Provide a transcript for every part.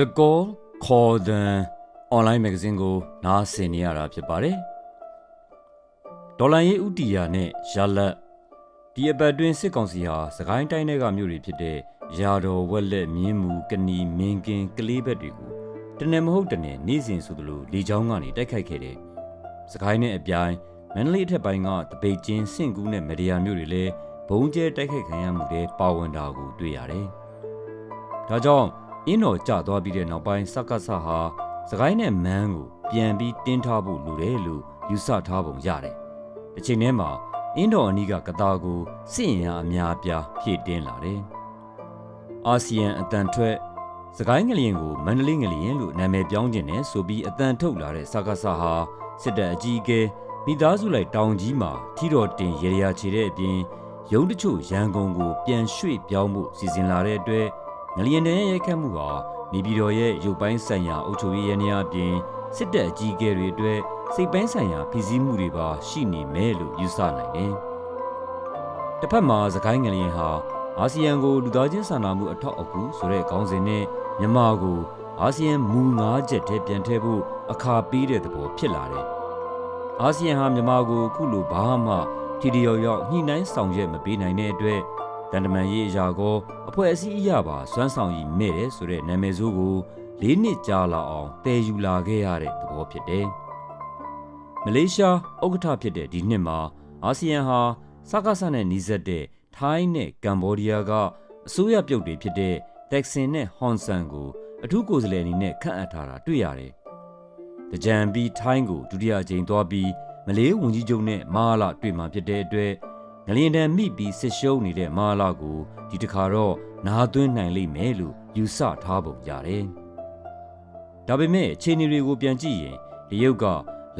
The Call ခေါ်တဲ့ online magazine ကိုနားဆင်နေရတာဖြစ်ပါတယ်။ဒေါ်လာရေးဥတီယာနဲ့ရလက်ဒီအပတ်တွင်စစ်ကောင်စီဟာစကိုင်းတိုင်းထဲကမြို့တွေဖြစ်တဲ့ရာတော်ဝက်လက်မြင်းမူကနီမင်းကင်းကလေးဘက်တွေကိုတနေ့မဟုတ်တနေ့နေ့စဉ်ဆိုသလိုလေကြောင်းကနေတိုက်ခိုက်ခဲ့တယ်။စကိုင်းနဲ့အပြိုင်မန္တလေးအထက်ပိုင်းကတပိတ်ချင်းစင့်ကူးနဲ့မဒီယာမြို့တွေလည်းဘုံကျဲတိုက်ခိုက်ခံရမှုတွေပါဝင်တာကိုတွေ့ရတယ်။ဒါကြောင့် အင်းတော်ကျသွားပြီးတဲ့နောက်ပိုင်းစက္ကဆဟာစကိုင်းနဲ့မန်းကိုပြန်ပြီးတင်းထားဖို့လိုတယ်လို့ယူဆထားပုံရတယ်။တစ်ချိန်တည်းမှာအင်းတော်အနီးကကတာကိုစစ်ရင်အားအများအပြားဖြည့်တင်းလာတယ်။အာဆီယံအတန်ထွက်စကိုင်းငလျင်ကိုမန္တလေးငလျင်လို့နာမည်ပြောင်းခြင်းနဲ့ဆိုပြီးအတန်ထုတ်လာတဲ့စက္ကဆဟာစစ်တပ်အကြီးအကဲမိသားစုလိုက်တောင်ကြီးမှာထီတော်တင်ရေရာချေတဲ့အပြင်ရုံးတချို့ရန်ကုန်ကိုပြန်ရွှေ့ပြောင်းဖို့စီစဉ်လာတဲ့အတွက် ငလျင်တဲ့ရိုက်ခတ်မှုဟာနေပြည်တော်ရဲ့ရုပ်ပိုင်းဆိုင်ရာအုပ်ချုပ်ရေးရန်ရာအပြင်စစ်တပ်အကြီးအကဲတွေအတွက်စိတ်ပိုင်းဆိုင်ရာဖိစီးမှုတွေပါရှိနေမယ်လို့ယူဆနိုင်တယ်။တစ်ဖက်မှာသခိုင်းငလျင်ဟာအာဆီယံကိုလူသားချင်းစာနာမှုအထောက်အကူဆိုတဲ့ခေါင်းစဉ်နဲ့မြန်မာကိုအာဆီယံမူ၅ချက်တည်းပြန်ထည့်ဖို့အခါပေးတဲ့သဘောဖြစ်လာတယ်။အာဆီယံဟာမြန်မာကိုအခုလိုဘာမှထီထီရောက်ရောက်ညှိနှိုင်းဆောင်ရွက်မပေးနိုင်တဲ့အတွက် တန်တမန်ရေးအရာကောအဖွဲ့အစည်းအရာပါစွမ်းဆောင်ရည်မဲ့တယ်ဆိုတဲ့နာမည်ဆိုးကိုလေးနှစ်ကြာလာအောင်တည်ယူလာခဲ့ရတဲ့သဘောဖြစ်တယ်။မလေးရှားဥက္ကဋ္ဌဖြစ်တဲ့ဒီနှစ်မှာအာဆီယံဟာစကားဆနဲ့နီးစပ်တဲ့ထိုင်းနဲ့ကမ္ဘောဒီးယားကအစိုးရပြုတ်တွေဖြစ်တဲ့တက်ဆင်နဲ့ဟွန်ဆန်ကိုအထူးကိုယ်စားလှယ်အနေနဲ့ခန့်အပ်ထားတာတွေ့ရတယ်။တကြံပြီးထိုင်းကိုဒုတိယအကြိမ်သွားပြီးမလေးဝန်ကြီးချုပ်နဲ့မာလာတွေ့မှာဖြစ်တဲ့အတွက် ငလျင်တန်မိပြီးဆစ်ရှုံးနေတဲ့မာလာကိုဒီတစ်ခါတော့နားသွင်းနိုင်လိမ့်မယ်လို့ယူဆထားပုံရတယ်။ဒါပေမဲ့အခြေအနေတွေကိုပြန်ကြည့်ရင်တရုတ်က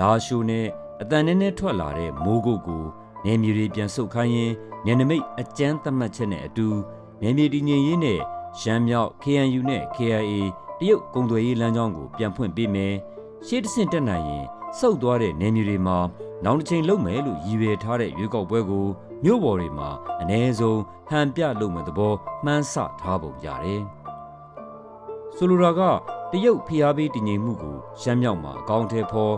လာရှိုနဲ့အတန်နဲ့နဲ့ထွက်လာတဲ့မိုးကုတ်ကိုနေမြေတွေပြန်ဆုတ်ခိုင်းရင်နေနမိတ်အကျန်းသတ်မှတ်ချက်နဲ့အတူနေမြေတည်ငြိမ်ရေးနဲ့ရှမ်းမြောက် KNU နဲ့ KIA တရုတ်ကုန်သွယ်ရေးလမ်းကြောင်းကိုပြန်ဖွင့်ပေးမယ်။ရှေ့တစ်ဆင့်တက်နိုင်ရင်စုပ်သွားတဲ့နေမြေတွေမှာ နောက်တစ်ချိန်လုပ်မယ်လို့ရည်ရွယ်ထားတဲ့ရွေးကောက်ပွဲကိုမြို့ပေါ်တွေမှာအ ਨੇ ဆုံးဟန်ပြလုပ်မဲ့သဘောမှန်းဆထားပုံရတယ်။ဆိုလိုတာကတရုတ်ဖိအားပေးတည်ငြိမ်မှုကိုရှမ်းမြောက်မှာအကောင့်ထဲဖော်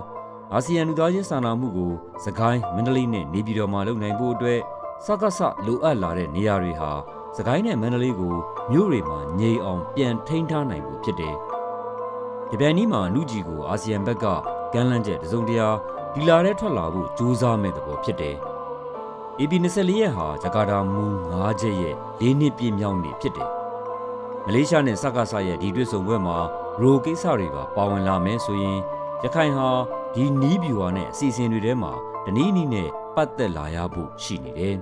အာဆီယံလူသားချင်းစာနာမှုကိုစကိုင်းမန္တလေးနဲ့နေပြည်တော်မှာလုပ်နိုင်ဖို့အတွက်စကားဆလိုအပ်လာတဲ့နေရာတွေဟာစကိုင်းနဲ့မန္တလေးကိုမြို့တွေမှာငြိမ်အောင်ပြန်ထိန်းထားနိုင်ဖို့ဖြစ်တယ်။ဒီပြန်นี้မှာနုကြီးကိုအာဆီယံဘက်ကကမ်းလှမ်းချက်တစုံတရာ ဒီလာတဲ့ထွက်လာဖို့ကြိုးစားမဲ့သဘောဖြစ်တယ်။ AP 24ရက်ဟာဂျကာတာမူ9ချက်ရဲ့၄နှစ်ပြည့်မြောက်နေ့ဖြစ်တယ်။မလေးရှားနဲ့စက္ကဆရဲ့ဒီတွေ့ဆုံပွဲမှာရိုကိစ္စတွေပါပါဝင်လာမယ်ဆိုရင်ရခိုင်ဟာဒီနီးဗျူဟာနဲ့အစီအစဉ်တွေထဲမှာတနည်းနည်းနဲ့ပတ်သက်လာရဖို့ရှိနေတယ်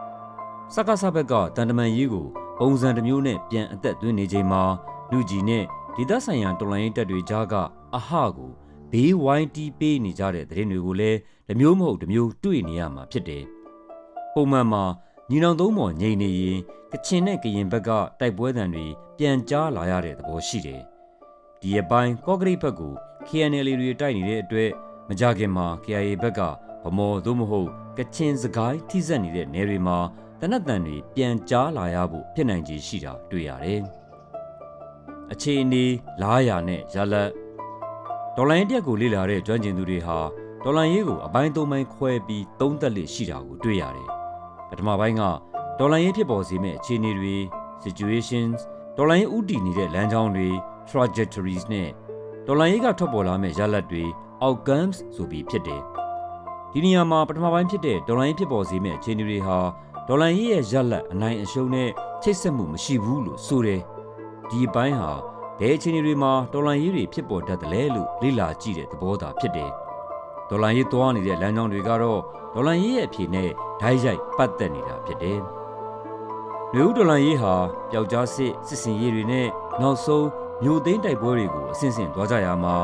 ။စက္ကဆဘက်ကတန်တမန်ရေးကိုပုံစံတစ်မျိုးနဲ့ပြန်အသက်သွင်းနေချိန်မှာလူကြီးနဲ့ဒေသဆိုင်ရာတော်လိုင်းတပ်တွေကြားကအဟကို ဘေးဝိုင်းတီးပေးနေကြတဲ့သတင်းတွေကိုလည်းတမျိုးမဟုတ်တမျိုးတွေ့နေရမှာဖြစ်တယ်။ပုံမှန်မှာညီနောင်သုံးပေါ်ငြိမ်နေရင်ကချင်နဲ့ကရင်ဘက်ကတိုက်ပွဲတံတွေပြန်ကြားလာရတဲ့သဘောရှိတယ်။ဒီအပိုင်းကော့ဂရိတ်ဘက်ကို KNL တွေတိုက်နေတဲ့အတွက်မကြခင်မှာ KIA ဘက်ကဗမော်သို့မဟုတ်ကချင်စကိုင်းထိစက်နေတဲ့နယ်တွေမှာတနက်တန်တွေပြန်ကြားလာရဖို့ဖြစ်နိုင်ခြေရှိတာတွေ့ရတယ်။အခြေအနေလားယာနဲ့ရလက် ဒေါ်လာရင်းတက်ကိုလေ့လာတဲ့ကျွမ်းကျင်သူတွေဟာဒေါ်လာရေးကိုအပိုင်းသုံးပိုင်းခွဲပြီးသုံးသက်လက်ရှိတာကိုတွေ့ရတယ်။ပထမပိုင်းကဒေါ်လာရေးဖြစ်ပေါ်စေမဲ့အခြေအနေတွေ situations ဒေါ်လာရေးဥတည်နေတဲ့လမ်းကြောင်းတွေ trajectories နဲ့ဒေါ်လာရေးကထွက်ပေါ်လာမဲ့ရလဒ်တွေ outcomes ဆိုပြီးဖြစ်တယ်။ဒီနေရာမှာပထမပိုင်းဖြစ်တဲ့ဒေါ်လာရေးဖြစ်ပေါ်စေမဲ့အခြေအနေတွေဟာဒေါ်လာရေးရဲ့ရလဒ်အနိုင်အရှုံးနဲ့ချိတ်ဆက်မှုမရှိဘူးလို့ဆိုတယ်။ဒီအပိုင်းဟာ ဘယ်အခြေအနေတွေမှာဒေါ်လာရေးတွေဖြစ်ပေါ်တတ်တယ်လဲလို့လေ့လာကြည့်တဲ့သဘောသာဖြစ်တယ်။ဒေါ်လာရေးသွားနေတဲ့လမ်းကြောင်းတွေကတော့ဒေါ်လာရေးရဲ့အဖြစ်နဲ့ဓာတ်ရိုက်ပတ်သက်နေတာဖြစ်တယ်။လူဦးဒေါ်လာရေးဟာပျောက်ကြားစစ်စစ်စင်ရေးတွေနဲ့နောက်ဆုံးမြို့သိမ်းတိုက်ပွဲတွေကိုအဆင့်ဆင့်သွားကြရမှာ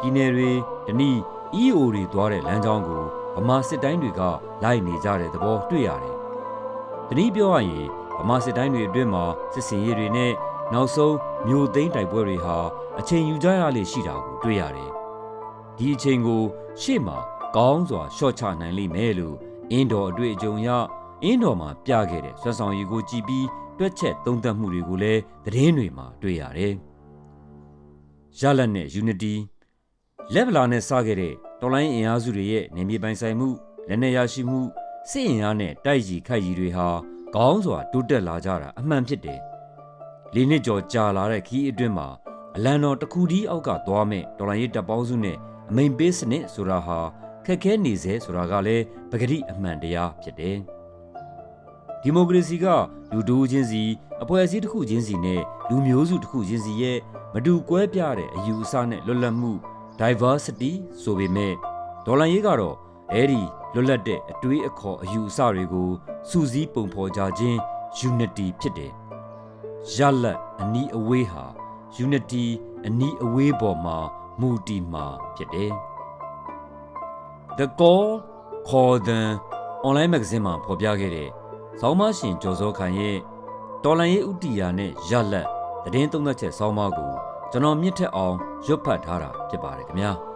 ပြည်နယ်တွေတနည်း EO တွေသွားတဲ့လမ်းကြောင်းကိုဗမာစစ်တိုင်းတွေကလိုက်နေကြတဲ့သဘောတွေ့ရတယ်။တနည်းပြောရရင်ဗမာစစ်တိုင်းတွေအတွင်းမှာစစ်စင်ရေးတွေနဲ့ နောက်ဆုံးမြို့သိမ်းတိုက်ပွဲတွေဟာအချိန်ယူကြရလေရှိတာကိုတွေ့ရတယ်။ဒီအချိန်ကိုရှေ့မှာကောင်းစွာရှော့ချနိုင်လိမ့်မယ်လို့အင်းတော်အတွေ့အကြုံရအင်းတော်မှာပြခဲ့တဲ့ဆွမ်းဆောင်ရည်ကိုကြည်ပြီးတွက်ချက်သုံးသပ်မှုတွေကိုလည်းသတင်းတွေမှာတွေ့ရတယ်။ရလတ်နဲ့ Unity လက်ဗလာနဲ့စခဲ့တဲ့တော်လိုင်းအင်အားစုတွေရဲ့နေမြေပိုင်ဆိုင်မှုလက်နက်ရရှိမှုစစ်အင်အားနဲ့တိုက်ကြီးခိုက်ကြီးတွေဟာကောင်းစွာတိုးတက်လာကြတာအမှန်ဖြစ်တယ်။ လေးနှစ်ကျော်ကြာလာတဲ့ခီးအတွင်းမှာအလံတော်တစ်ခုတည်းအောက်ကသွားမဲ့တော်လိုင်းရေးတပ်ပေါင်းစုနဲ့အမိန်ပေးစနစ်ဆိုတာဟာခက်ခဲနေစေဆိုတာကလည်းပဂတိအမှန်တရားဖြစ်တယ်။ဒီမိုကရေစီကလူတူချင်းစီအဖွဲ့အစည်းတစ်ခုချင်းစီနဲ့လူမျိုးစုတစ်ခုချင်းစီရဲ့မတူကွဲပြားတဲ့အယူအဆနဲ့လွတ်လပ်မှု diversity ဆိုပေမဲ့ဒေါ်လာရေးကတော့အဲ့ဒီလွတ်လပ်တဲ့အတွေးအခေါ်အယူအဆတွေကိုစူးစီးပုံဖော်ကြခြင်း unity ဖြစ်တယ်။ ရလတ်အနီးအဝေးဟာ unity အနီးအဝေးပေါ်မှာမူတည်မှာဖြစ်တယ်။ The Call Call the online magazine မှာဖော်ပြခဲ့တဲ့ဆောင်းမရှင်ကျော်စောခိုင်ရဲ့တော်လန်ရေးဥတီယာနဲ့ရလတ်သတင်းသုံးသက်ချက်ဆောင်းပါးကိုကျွန်တော်မြင့်ထက်အောင်ရွတ်ဖတ်ထားတာဖြစ်ပါတယ်ခင်ဗျာ။